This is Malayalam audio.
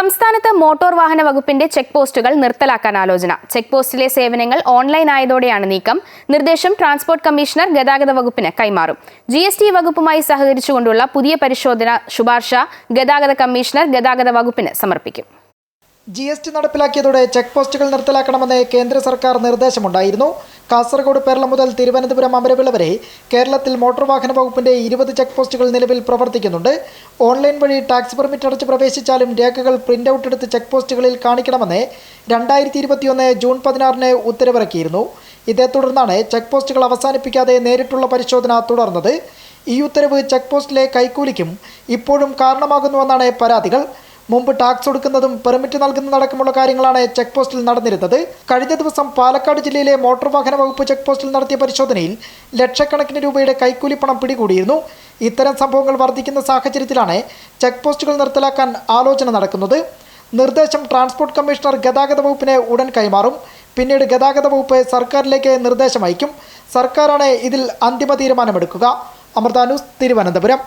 സംസ്ഥാനത്ത് മോട്ടോർ വാഹന വകുപ്പിന്റെ ചെക്ക് പോസ്റ്റുകൾ നിർത്തലാക്കാൻ ആലോചന. ചെക്ക് പോസ്റ്റിലെ സേവനങ്ങൾ ഓൺലൈൻ ആയതോടെയാണ് നീക്കം. നിർദ്ദേശം ട്രാൻസ്പോർട്ട് കമ്മീഷണർ ഗതാഗത വകുപ്പിന് കൈമാറും. ജി എസ് ടി വകുപ്പുമായി സഹകരിച്ചുകൊണ്ടുള്ള പുതിയ പരിശോധന ശുപാർശ ഗതാഗത കമ്മീഷണർ ഗതാഗത വകുപ്പിന് സമർപ്പിക്കും. ജി എസ് ടി നടപ്പിലാക്കിയതോടെ ചെക്ക് പോസ്റ്റുകൾ നിർത്തലാക്കണമെന്ന് കേന്ദ്ര സർക്കാർ നിർദ്ദേശമുണ്ടായിരുന്നു. കാസർഗോഡ് പേരളം മുതൽ തിരുവനന്തപുരം അമരവിള വരെ കേരളത്തിൽ മോട്ടോർ വാഹന വകുപ്പിന്റെ ഇരുപത് ചെക്ക് പോസ്റ്റുകൾ നിലവിൽ പ്രവർത്തിക്കുന്നുണ്ട്. ഓൺലൈൻ വഴി ടാക്സ് പെർമിറ്റ് അടച്ച് പ്രവേശിച്ചാലും രേഖകൾ പ്രിന്റ് ഔട്ട് എടുത്ത് ചെക്ക് പോസ്റ്റുകളിൽ കാണിക്കണമെന്ന് രണ്ടായിരത്തി ഇരുപത്തിയൊന്ന് ജൂൺ പതിനാറിന് ഉത്തരവിറക്കിയിരുന്നു. ഇതേ തുടർന്നാണ് ചെക്ക് പോസ്റ്റുകൾ അവസാനിപ്പിക്കാതെ നേരിട്ടുള്ള പരിശോധന തുടർന്നത്. ഈ ഉത്തരവ് ചെക്ക് പോസ്റ്റിലെ കൈക്കൂലിക്കും ഇപ്പോഴും കാരണമാകുന്നുവെന്നാണ് പരാതികൾ. മുമ്പ് ടാക്സ് കൊടുക്കുന്നതും പെർമിറ്റ് നൽകുന്നതടക്കമുള്ള കാര്യങ്ങളാണ് ചെക്ക് പോസ്റ്റിൽ നടന്നിരുന്നത്. കഴിഞ്ഞ ദിവസം പാലക്കാട് ജില്ലയിലെ മോട്ടോർ വാഹന വകുപ്പ് ചെക്ക് പോസ്റ്റിൽ നടത്തിയ പരിശോധനയിൽ ലക്ഷക്കണക്കിന് രൂപയുടെ കൈക്കൂലി പണം പിടികൂടിയിരുന്നു. ഇത്തരം സംഭവങ്ങൾ വർദ്ധിക്കുന്ന സാഹചര്യത്തിലാണ് ചെക്ക് പോസ്റ്റുകൾ നിർത്തലാക്കാൻ ആലോചന നടക്കുന്നത്. നിർദ്ദേശം ട്രാൻസ്പോർട്ട് കമ്മീഷണർ ഗതാഗത വകുപ്പിനെ ഉടൻ കൈമാറും. പിന്നീട് ഗതാഗത വകുപ്പ് സർക്കാരിലേക്ക് നിർദ്ദേശം അയക്കും. സർക്കാരാണ് ഇതിൽ അന്തിമ തീരുമാനമെടുക്കുക. അമൃത ന്യൂസ് തിരുവനന്തപുരം.